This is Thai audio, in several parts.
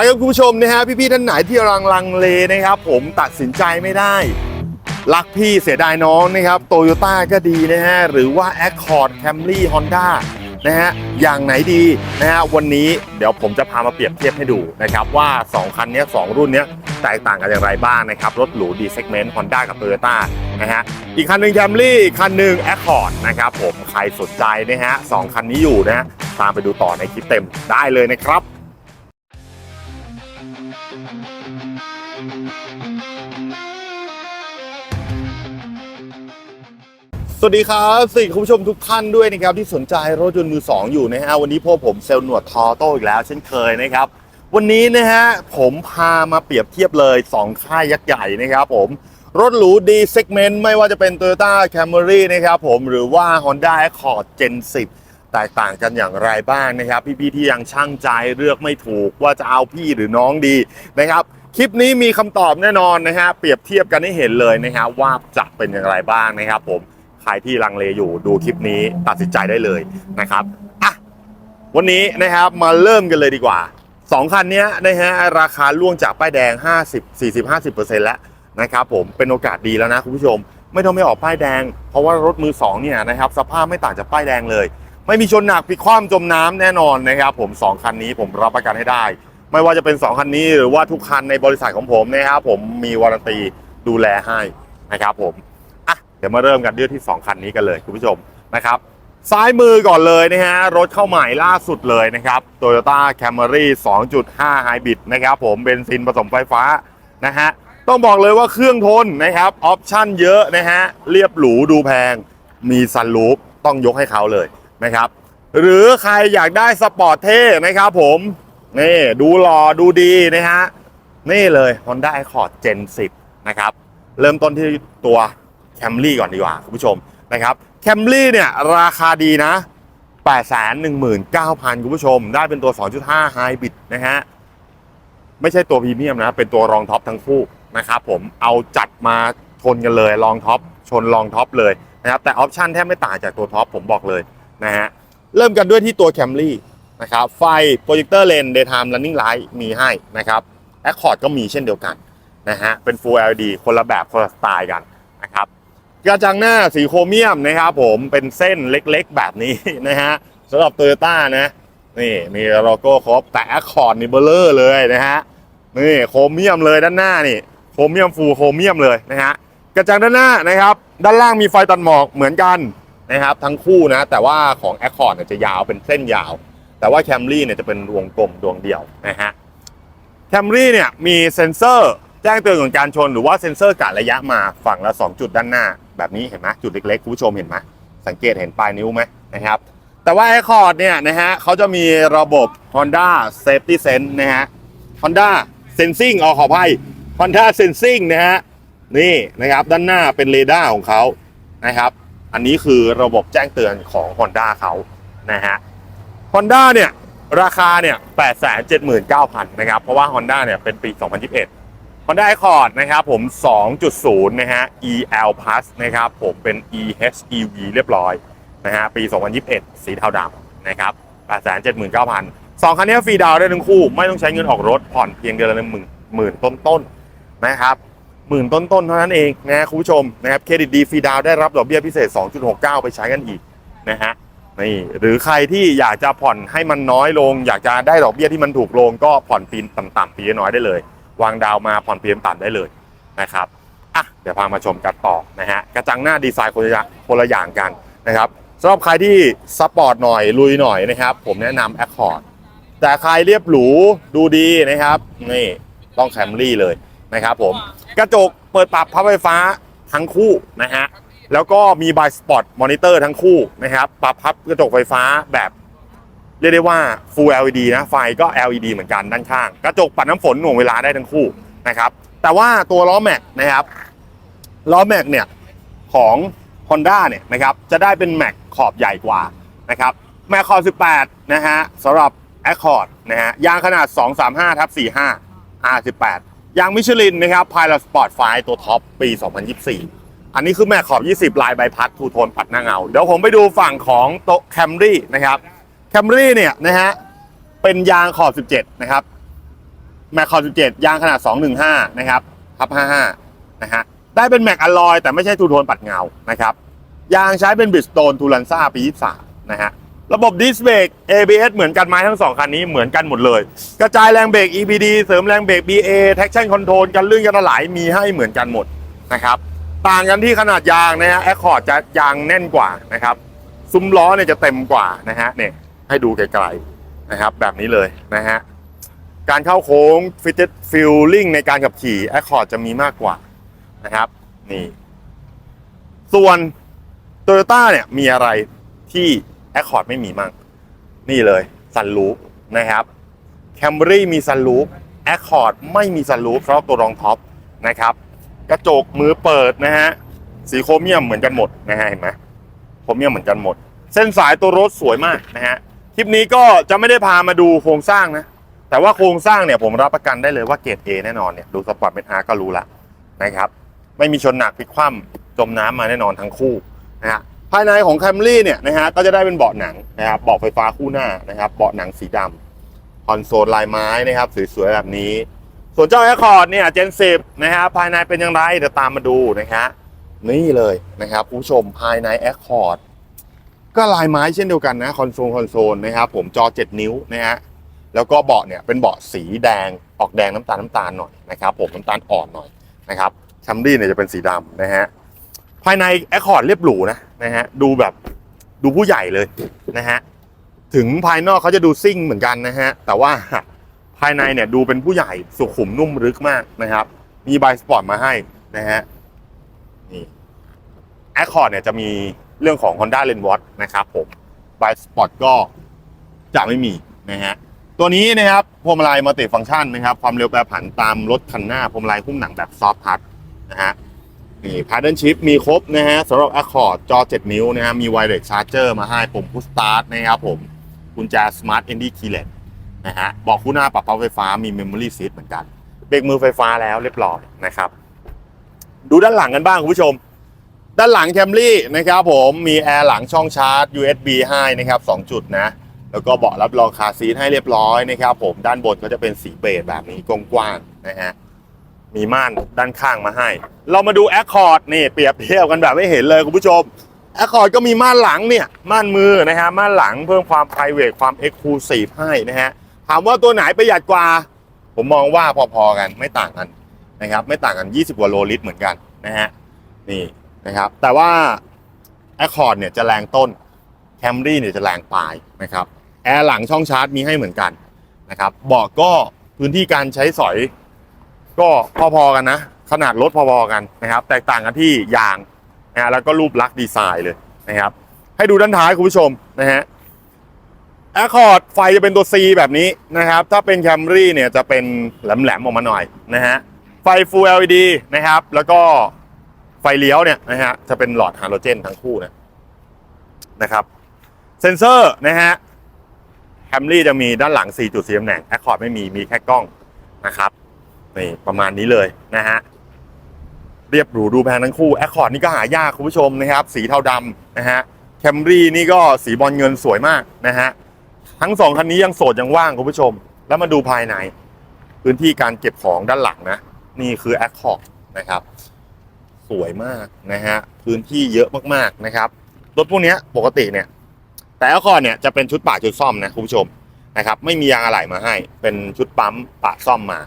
ครับคุณผู้ชมนะฮะพี่ๆท่านไหนที่รังลังเลนะครับ ผมตัดสินใจไม่ได้ รักพี่เสียดายน้องนะครับโตโยต้าก็ดีนะฮะหรือว่า Accord Camry Honda นะฮะอย่างไหนดีนะฮะวันนี้เดี๋ยวผมจะพามาเปรียบเทียบให้ดูนะครับว่า 2 คันนี้สองรุ่นนี้แตกต่างกันอย่างไรบ้างนะครับรถหรูดีเซกเมนต์ Honda กับ Toyota นะฮะอีกคันหนึ่ง Camry อีกคันหนึ่ง Accord นะครับผมใครสนใจนะฮะสองคันนี้อยู่นะฮะตามไปดูต่อในคลิปเต็มได้เลยนะครับ สวัสดีครับสวัสดีคุณผู้ชมทุกท่านด้วยนะครับที่สนใจรถยนต์มือสองอยู่นะฮะวันนี้พวกผมเซลล์หนวดทอโต้อีกแล้ว เช่นเคยนะครับ วันนี้นะฮะผมพามาเปรียบเทียบเลย 2 ค่ายยักษ์ใหญ่นะครับผมรถหรูดีเซกเมนต์ไม่ว่าจะเป็น Toyota Camry นะครับผมหรือว่า Honda Accord Gen 10 แตกต่างกันอย่างไรบ้างนะครับ พี่ๆที่ยังช่างใจเลือกไม่ถูกว่าจะเอาพี่หรือน้องดีนะครับ คลิปนี้มีคำตอบแน่นอนนะฮะเปรียบเทียบกันให้เห็นเลยนะฮะว่าจะเป็นอย่างไรบ้างนะครับผมใครที่ลังเลอยู่ดูคลิปนี้ตัดสินใจได้เลยนะครับอะวันนี้นะครับมาเริ่มกันเลยดีกว่า 2 คันนี้นะฮะราคาล่วงจากป้ายแดง 50 40 50 แล้วนะครับผมเป็นโอกาสดีแล้วนะคุณผู้ชม ไม่ต้องไม่ออกป้ายแดง เพราะว่ารถมือ2เนี่ยนะครับสภาพไม่ต่างจากป้ายแดงเลย ไม่มีชนหนักพลิกคว่ำจมน้ำแน่นอนนะครับผม 2 คันนี้ผมรับประกันให้ได้ ไม่ว่าจะเป็น 2 คันนี้หรือว่าทุกคันในบริษัทของผมนะครับผมมีวารันตีดูแลให้นะครับผมอะเดี๋ยวมาเริ่มกันด้วยที่ 2 คันนี้กันเลยคุณผู้ชมนะครับซ้ายมือก่อนเลยนะฮะรถเข้าใหม่ล่าสุดเลยนะครับ Toyota Camry 2.5 Hybrid นะครับผมเบนซินผสมไฟฟ้านะฮะต้องบอกเลยว่าเครื่องทนนะครับออปชั่นเยอะนะฮะเรียบหรูดูแพงมีซันรูฟต้องยกให้เขาเลย นะครับ หรือใครอยากได้สปอร์ตเท่นะครับผม นี่ดูหล่อดูดีนะฮะ นี่เลย Honda Accord Gen 10 นะครับ เริ่มต้นที่ตัว Camry ก่อนดีกว่าคุณผู้ชมนะครับ Camry เนี่ยราคาดีนะ 819,000 คุณผู้ชม ได้เป็นตัว 2.5 Hybrid นะฮะ ไม่ใช่ตัวพรีเมียมนะ เป็นตัวรองท็อปทั้งคู่นะครับผม เอาจัดมาชนกันเลยรองท็อปชนรองท็อปเลยนะครับแต่ออปชันแทบไม่ต่างจากตัวท็อปผมบอกเลย นะฮะเริ่มกันด้วยที่ตัว Camry นะครับไฟโปรเจคเตอร์เลน Daytime Running Light มีให้นะครับ Accord ก็มีเช่นเดียวกันนะฮะเป็น Full LED คนละแบบคนละสไตล์กันนะครับกระจังหน้าสีโครเมียมนะครับผมเป็นเส้นเล็กๆแบบนี้นะฮะสำหรับ t o y ยต้านะนี่มีโลโก้ครบแต่ Accord นี่เบลเลอร์เลยนะฮะนี่โครเมียมเลยด้านหน้านี่โครเมียมฟูลโครเมียมเลยนะฮะกระจังด้านหน้านะครับ ด้านล่างมีไฟตัดหมอกเหมือนกัน นะครับทั้งคู่นะแต่ว่าของ Accord เนี่ยจะยาวเป็นเส้นยาว แต่ว่า Camry เนี่ยจะเป็นวงกลมดวงเดียวนะฮะ Camry เนี่ยมีเซ็นเซอร์แจ้งเตือนของการชน หรือว่าเซ็นเซอร์กะระยะมาฝั่งละ 2 จุดด้านหน้า แบบนี้เห็นไหมจุดเล็กๆคุณผู้ชมเห็นไหมสังเกตเห็นปลายนิ้วไหมนะครับแต่ว่า Accord เนี่ยนะฮะเขาจะมีระบบ Honda Safety Sense นะฮะ Honda Sensing เอขออภัย Honda Sensing นะฮะนี่นะครับด้านหน้าเป็นเรดาร์ของเขานะครับ อันนี้คือระบบแจ้งเตือนของ Honda เขานะฮะ Honda เนี่ยราคาเนี่ย879,000นะครับ เพราะว่า Honda เนี่ยเป็นปี 2021 Honda Accord นะครับผม 2.0 นะฮะ EL Plus นะครับผมเป็น EHEV เรียบร้อยนะฮะปี 2021 สีเทาดำนะครับ879,000สองคันนี้ฟรีดาวได้ทั้งคู่ ไม่ต้องใช้เงินออกรถผ่อนเพียงเดือนละหมื่นหมื่นต้นๆนะครับ หมื่นต้นๆเท่านั้นเองนะคุณผู้ชมนะครับเครดิตดีฟรีดาวได้รับดอกเบี้ยพิเศษ 2.69 ไปใช้กันอีกนะฮะนี่หรือใครที่อยากจะผ่อนให้มันน้อยลง อยากจะได้ดอกเบี้ยที่มันถูกลง ก็ผ่อนปีนต่ำๆปีน้อยได้เลย วางดาวมาผ่อนปีนต่ำได้เลยนะครับอะเดี๋ยวพามาชมกันต่อนะฮะกระจังหน้าดีไซน์คนละคนละอย่างกันนะครับสำหรับใครที่สปอร์ตหน่อยลุยหน่อยนะครับ ผมแนะนำ Accord แต่ใครเรียบหรูดูดีนะครับนี่ต้องแคมรี่เลยนะครับผม กระจกเปิดปรับพับไฟฟ้าทั้งคู่นะฮะแล้วก็มีบายสปอตมอนิเตอร์ทั้งคู่นะครับปรับพับกระจกไฟฟ้าแบบเรียกได้ว่า Full LED นะไฟก็ LED เหมือนกันด้านข้าง กระจกปัดน้ำฝนหน่วงเวลาได้ทั้งคู่นะครับแต่ว่าตัวล้อแม็กนะครับล้อแม็กเนี่ยของ Honda เนี่ยนะครับจะได้เป็นแม็กขอบใหญ่กว่านะครับแม็กขอบ18นะฮะสำหรับ Accord นะฮะยางขนาด 235ทับ45 R18 ยางมิชลินนะครับ Pilot Sport 5ตัวท็อปปี 2024 อันนี้คือแม็กขอบ 20 ลายใบพัดทูโทนปัดหน้าเงา เดี๋ยวผมไปดูฝั่งของโตแคมรี่นะครับแคมรี่เนี่ยนะฮะเป็นยางขอบ 17 นะครับ แม็กคอร์17 ยางขนาด 215 นะครับทับ55 นะฮะได้เป็นแม็กอลลอยแต่ไม่ใช่ทูโทนปัดเงานะครับยางใช้เป็นบิสโตนทูลันซ่าปี 23 นะฮะ ระบบดิสเบรก ABS เหมือนกันไหมทั้งสองคันนี้เหมือนกันหมดเลย กระจายแรงเบรก EPD เสริมแรงเบรก BA traction control กันลื่นกันไหลมีให้เหมือนกันหมดนะครับต่างกันที่ขนาดยางนะฮะแอคคอร์ดจะยางแน่นกว่านะครับซุ้มล้อเนี่ยจะเต็มกว่านะฮะเนี่ยให้ดูไกลๆนะครับแบบนี้เลยนะฮะการเข้าโค้ง fitted feeling ในการขับขี่แอคคอร์ดจะมีมากกว่านะครับนี่ส่วนโตโยต้าเนี่ยมีอะไรที่ Accord ไม่มีมั่งนี่เลยซันลูปนะครับแคมรี่มีซันลูป Accord ไม่มีซันลูปสำหรับตัวรองท็อปนะครับ กระจกมือเปิดนะฮะสีโครเมียมเหมือนกันหมดนะฮะเห็นไหมโครเมียมเหมือนกันหมด เส้นสายตัวรถสวยมากนะฮะคลิปนี้ก็จะไม่ได้พามาดูโครงสร้างนะแต่ว่าโครงสร้างเนี่ยผมรับประกันได้เลยว่าเกรด A แน่นอนเนี่ยดูสปอร์ตเป็นอาร์ก็รู้ละนะครับ ไม่มีชนหนักพลิกคว่ำจมน้ำมาแน่นอนทั้งคู่นะฮะ ภายในของ Camry เนี่ยนะฮะก็จะได้เป็นเบาะหนังนะครับเบาะไฟฟ้าคู่หน้านะครับเบาะหนังสีดำคอนโซลลายไม้นะครับสวยๆแบบนี้ ส่วนเจ้า Accord เนี่ย Gen 10นะฮะภายในเป็นอย่างไรเดี๋ยวตามมาดูนะฮะนี่เลยนะครับผู้ชมภายใน Accord ก็ลายไม้เช่นเดียวกันนะคอนโซลคอนโซลนะครับผมจอ 7 นิ้วนะฮะแล้วก็เบาะเนี่ยเป็นเบาะสีแดงออกแดงน้ำตาลน้ำตาลหน่อยนะครับผมน้ำตาลอ่อนหน่อยนะครับแคมรี่เนี่ยจะเป็นสีดำนะฮะ ภายใน Accord เรียบหรูนะนะฮะดูแบบดูผู้ใหญ่เลยนะฮะถึงภายนอกเขาจะดูซิ่งเหมือนกันนะฮะแต่ว่าภายในเนี่ยดูเป็นผู้ใหญ่สุขุมนุ่มลึกมากนะครับ มีไบสปอร์ตมาให้นะฮะนี่แอคคอร์ดเนี่ยจะมีเรื่องของ Honda l e n w a t นะครับผมไบสปอร์ตก็จะไม่มีนะฮะตัวนี้นะครับพวงมาลัยมัลติฟังก์ชันนะครับ ความเร็วแปรผันตามรถคันหน้าพวงมาลัยหุ้มหนังแบบซอฟท์ทัชนะฮะ นี่พาร์ดนชิพมีครบนะฮะสำหรับ Accord จอ 7 นิ้วนะฮะมีไวเลสชาร์เจอร์มาให้ปุ่มพุชสตาร์ทนะครับผมกุญแจ Smart Entry Keyless นะฮะเบอกคู่หน้าปรับเผาไฟฟ้ามี Memory Seat เหมือนกันเบรกมือไฟฟ้าแล้วเรียบร้อยนะครับ ดูด้านหลังกันบ้างคุณผู้ชม ด้านหลังแคมรี่นะครับผมมีแอร์หลังช่องชาร์จ USB ให้นะครับ2จุดนะ แล้วก็เบาะรับรองคาซีทให้เรียบร้อยนะครับผมด้านบนก็จะเป็นสีเบจแบบนี้กว้างๆนะฮะ มีม่านด้านข้างมาให้ เรามาดู Accord นี่เปรียบเทียบกันแบบไม่เห็นเลยคุณผู้ชม Accord ก็มีม่านหลังเนี่ยม่านมือนะฮะม่านหลังเพิ่มความ p r i v a t ความ Exclusive ให้นะฮะถามว่าตัวไหนประหยัดกว่า ผมมองว่าพอๆกันไม่ต่างกันนะครับไม่ต่างกัน 20กว่าโลลิตรเหมือนกันนะฮะนี่นะครับแต่ว่า Accord เนี่ยจะแรงต้น Camry เนี่ยจะแรงปลายนะครับแอร์หลังช่องชาร์จมีให้เหมือนกันนะครับเบาะก็พื้นที่การใช้สอย ก็พอๆกันนะ ขนาดรถพอๆกันนะครับ แตกต่างกันที่ยางนะแล้วก็รูปลักษณ์ดีไซน์เลยนะครับ ให้ดูด้านท้ายคุณผู้ชมนะฮะ Accord ไฟจะเป็นตัว C แบบนี้นะครับ ถ้าเป็น Camry เนี่ยจะเป็นแหลมๆออกมาหน่อยนะฮะ ไฟ Full LED นะครับ แล้วก็ไฟเลี้ยวเนี่ยนะฮะ จะเป็นหลอดฮาโลเจนทั้งคู่นะนะครับ เซนเซอร์นะฮะ Camry จะมีด้านหลัง 4 จุดสีตำแหน่ง Accord ไม่มี มีแค่กล้องนะครับ นี่ประมาณนี้เลยนะฮะเรียบหรูดูแพงทั้งคู่ Accord นี่ก็หายากคุณผู้ชมนะครับ สีเทาดำนะฮะ Camry นี่ก็สีบอลเงินสวยมากนะฮะทั้งสองคันนี้ยังโสดยังว่างคุณผู้ชม แล้วมาดูภายใน พื้นที่การเก็บของด้านหลังนะ นี่คือ Accord นะครับ สวยมากนะฮะพื้นที่เยอะมากๆนะครับรถพวกนี้ปกติเนี่ย แต่ Accord เนี่ยจะเป็นชุดปะชุดซ่อมนะคุณผู้ชมนะครับ ไม่มียางอะไหล่มาให้ เป็นชุดปั๊มปะซ่อมมา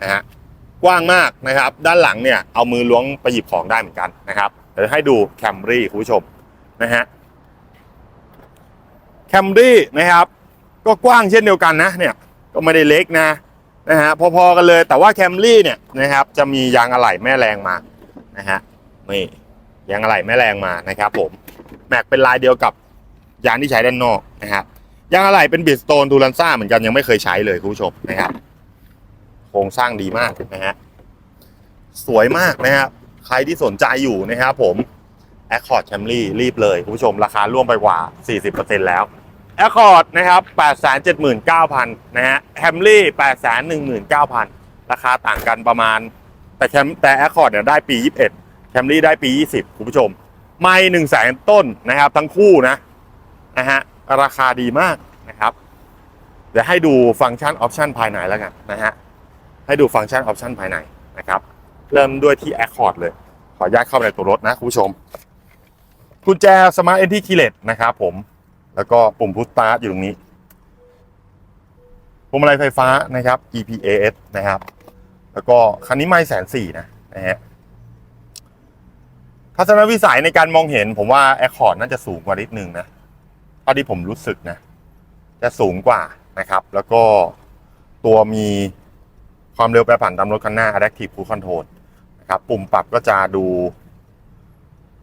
นะฮะกว้างมากนะครับ ด้านหลังเนี่ยเอามือล้วงไปหยิบของได้เหมือนกันนะครับเดี๋ยวให้ดู Camry คุณผู้ชมนะฮะแคมรี่นะครับ ก็กว้างเช่นเดียวกันนะเนี่ยก็ไม่ได้เล็กนะนะฮะพอๆกันเลยแต่ว่าแคมรี่เนี่ยนะครับจะมียางอะไหล่แม่แรงมานะฮะนี่ยางอะไหล่แม่แรงมานะครับผมแม็กเป็นลายเดียวกับยางที่ใช้ด้านนอกนะครับยางอะไหล่เป็นบิสโตนทูลันซ่าเหมือนกันยังไม่เคยใช้เลยคุณผู้ชมนะครับ โครงสร้างดีมากนะฮะสวยมากนะครับใครที่สนใจอยู่นะครับผม Accord Camry รีบเลยคุณผู้ชมราคาร่วมไปกว่า 40%แล้ว Accord นะครับ 879,000 นะฮะ Camry 819,000 ราคาต่างกันประมาณ แต่แคมแต่ Accord เนี่ยได้ปี 21 Camry ได้ปี 20 คุณผู้ชม ไม่1 0 0 0 0แสนต้นนะครับ ทั้งคู่นะนะฮะราคาดีมากนะครับ เดี๋ยวให้ดูฟังก์ชันออปชันภายในแล้วกันนะฮะ ให้ดูฟังก์ชันออปชันภายในนะครับเริ่มด้วยที่ Accord เลย ขออนุญาตเข้าไปในตัวรถนะคุณผู้ชม กุญแจ Smart Entry Keyless นะครับผมแล้วก็ปุ่มพุชสตาร์ทอยู่ตรงนี้พวงมาลัยไฟฟ้านะครับ EPAS นะครับ แล้วก็คันนี้ไม่แสนสี่นะนะฮะทัศนวิสัยในการมองเห็น ผมว่า Accord น่าจะสูงกว่านิดนึงนะเท่าที่ผมรู้สึกนะ จะสูงกว่านะครับ แล้วก็ตัวมี ความเร็วแปรผันตามรถคันหน้า Adaptive Cruise Control นะครับปุ่มปรับก็จะดู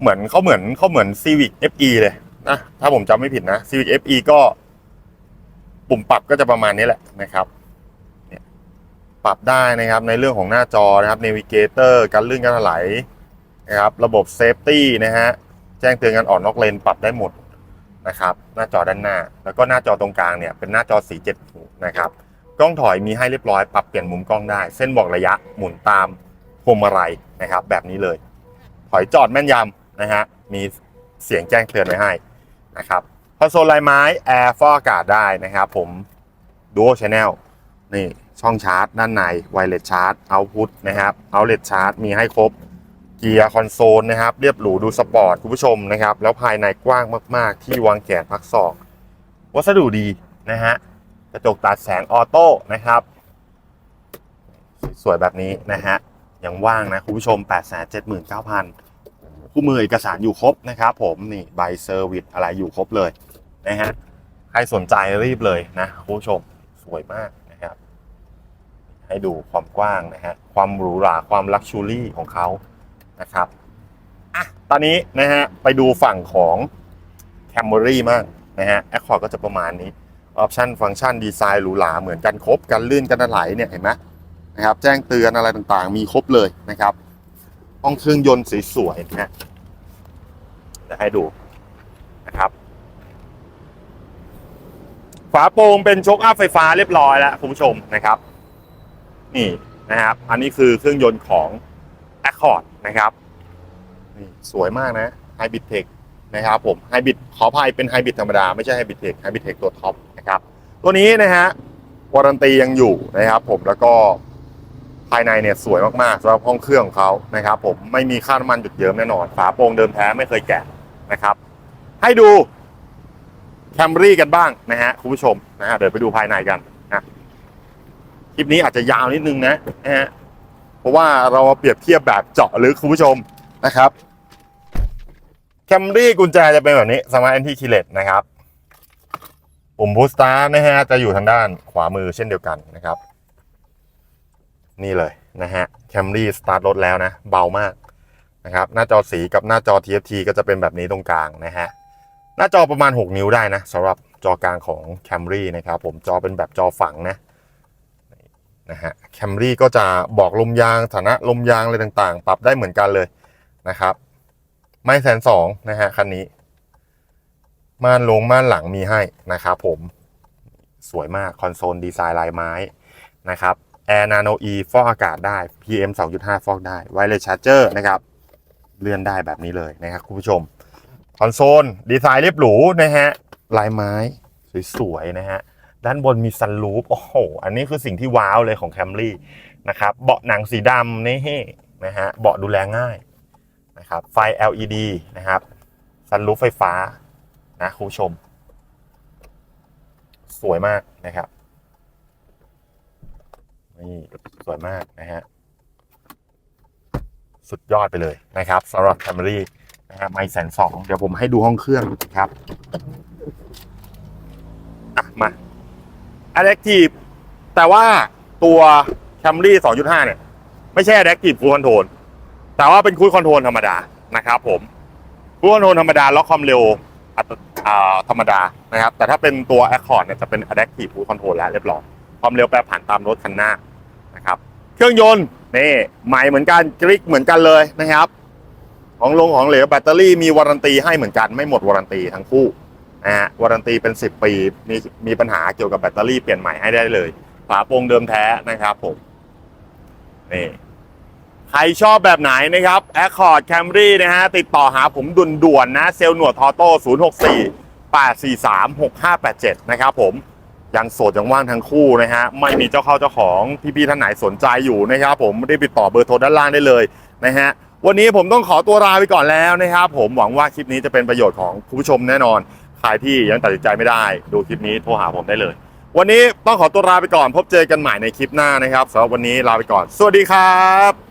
เหมือนเขาเหมือนเขาเหมือน Civic FE เลยนะถ้าผมจำไม่ผิดนะ Civic FE ก็ปุ่มปรับก็จะประมาณนี้แหละนะครับเนี่ยปรับได้นะครับในเรื่องของหน้าจอนะครับ Navigator การลื่นการถลายนะครับ ระบบ Safety นะฮะแจ้งเตือนการออกนอกเลนปรับได้หมดนะครับ หน้าจอด้านหน้า แล้วก็หน้าจอตรงกลางเนี่ยเป็นหน้าจอสีเจ็ดหูนะครับ กล้องถอยมีให้เรียบร้อยปรับเปลี่ยนมุมกล้องได้ เส้นบอกระยะหมุนตามพวงมาลัยนะครับ แบบนี้เลย ถอยจอดแม่นยำนะฮะมีเสียงแจ้งเตือนไว้ให้นะครับคอนโซลลายไม้แอร์ฟอกอากาศได้นะครับผม Dual Channel นี่ช่องชาร์จ ด้านในไวเลสชาร์จเอาพุทนะครับเอาเลสชาร์จมีให้ครบเกียร์คอนโซลนะครับ เรียบหรูดูสปอร์ตคุณผู้ชมนะครับ แล้วภายในกว้างมาก ๆ ที่วางแขนพักศอก วัสดุดีนะฮะ กระจกตัดแสงออโต้นะครับ สวยๆแบบนี้นะฮะยังว่างนะคุณผู้ชม 879,000คู่มือเอกสารอยู่ครบนะครับผมนี่ใบเซอร์วิสอะไรอยู่ครบเลยนะฮะใครสนใจรีบเลยนะคุณผู้ชมสวยมากนะครับ ให้ดูความกว้างนะฮะความหรูหราความลักชูรี่ของเขานะครับอะตอนนี้นะฮะไปดูฝั่งของ Camry มากนะฮะ Accord ก็จะประมาณนี้ ออปชันฟังก์ชันดีไซน์หรูหราเหมือนกันครบกันลื่นกันไหลเนี่ยเห็นไหมนะครับแจ้งเตือนอะไรต่างๆ มีครบเลยนะครับห้องเครื่องยนต์สวยๆนะฮะเดี๋ยวให้ดูนะครับฝาโปร่งเป็นโชคอัพไฟฟ้าเรียบร้อยแล้วคุณผู้ชมนะครับ นี่นะครับ อันนี้คือเครื่องยนต์ของ Accord นะครับนี่สวยมากนะ Hybrid Tech นะครับผม Hybrid ขออภัยเป็น Hybrid ธรรมดา ไม่ใช่ Hybrid Tech Hybrid Tech ตัวท็อปนะครับตัวนี้นะฮะวารันตียังอยู่นะครับผมแล้วก็ภายในเนี่ยสวยมากๆสำหรับห้องเครื่องของเขานะครับผมไม่มีค่าน้ำมันหยุดเยิ้มแน่นอนฝาโปร่งเดิมแท้ไม่เคยแกะนะครับ ให้ดู Camry กันบ้างนะฮะคุณผู้ชมนะฮะเดี๋ยวไปดูภายในกันนะคลิปนี้อาจจะยาวนิดนึงนะนะฮะเพราะว่าเรามาเปรียบเทียบแบบเจาะลึกคุณผู้ชมนะครับแคมรี่กุญแจจะเป็นแบบนี้สมาร์ทแอนทีคีเลตนะครับ ปุ่มบูสตาร์นะฮะจะอยู่ทางด้านขวามือเช่นเดียวกันนะครับ นี่เลยนะฮะแคมรี่สตาร์ทรถแล้วนะ เบามากนะครับ หน้าจอสีกับหน้าจอ TFT ก็จะเป็นแบบนี้ตรงกลางนะฮะหน้าจอประมาณ 6 นิ้วได้นะสำหรับจอกลางของ Camry นะครับผมจอเป็นแบบจอฝังนะนะฮะ Camry ก็จะบอกลมยางฐานะลมยางอะไรต่างๆ ปรับได้เหมือนกันเลยนะครับ ไม่แสนสองนะฮะคันนี้ ม่านลงม่านหลังมีให้นะครับผมสวยมากคอนโซลดีไซน์ลายไม้นะครับ Air Nano E ฟอกอากาศได้ PM 2.5 ฟอกได้ Wireless Charger นะครับเลื่อนได้แบบนี้เลยนะครับคุณผู้ชม คอนโซลดีไซน์เรียบหรูนะฮะลายไม้สวยๆนะฮะด้านบนมีซันรูฟโอ้โห อันนี้คือสิ่งที่ว้าวเลยของ Camry นะครับเบาะหนังสีดำนี่นะฮะเบาะดูแลง่ายนะครับไฟ LED นะครับซันรูฟไฟฟ้า นะคุณผู้ชม สวยมากนะครับนี่สวยมากนะฮะสุดยอดไปเลยนะครับสำหรับ Camry นะครับไม่แสนสองเดี๋ยวผมให้ดูห้องเครื่องครับอะมา Adaptive แต่ว่าตัว Camry 2.5 เนี่ย ไม่ใช่ Adaptive Cruise Control แต่ว่าเป็น Cruise Control ธรรมดานะครับผม Cruise Control ธรรมดาล็อกความเร็ว ธรรมดานะครับ แต่ถ้าเป็นตัว Accord เนี่ยจะเป็น Adaptive Cruise Control แล้วเรียบร้อยความเร็วแปรผันตามรถคันหน้านะครับ เครื่องยนต์นี่ใหม่เหมือนกันกริกเหมือนกันเลยนะครับ ของลงของเหลวแบตเตอรี่มีวารันตีให้เหมือนกันไม่หมดวารันตีทั้งคู่นะฮะวารันตีเป็น 10 ปีมีมีปัญหาเกี่ยวกับแบตเตอรี่เปลี่ยนใหม่ให้ได้เลยฝาโปร่งเดิมแท้นะครับผมนี่ ใครชอบแบบไหนนะครับ Accord Camry นะฮะ ติดต่อหาผมด่วนๆนะ เซลล์หนวดทอโต้064 843 6587 นะครับผมยังโสดยังว่างทั้งคู่นะฮะ ไม่มีเจ้าเข้าเจ้าของพี่ๆท่านไหนสนใจอยู่นะครับผมได้ติดต่อเบอร์โทรด้านล่างได้เลยนะฮะวันนี้ผมต้องขอตัวลาไปก่อนแล้วนะครับ ผมหวังว่าคลิปนี้จะเป็นประโยชน์ของคุณผู้ชมแน่นอน ใครที่ยังตัดสินใจไม่ได้ ดูคลิปนี้โทรหาผมได้เลย วันนี้ต้องขอตัวลาไปก่อน พบเจอกันใหม่ในคลิปหน้านะครับสำหรับวันนี้ลาไปก่อน สวัสดีครับ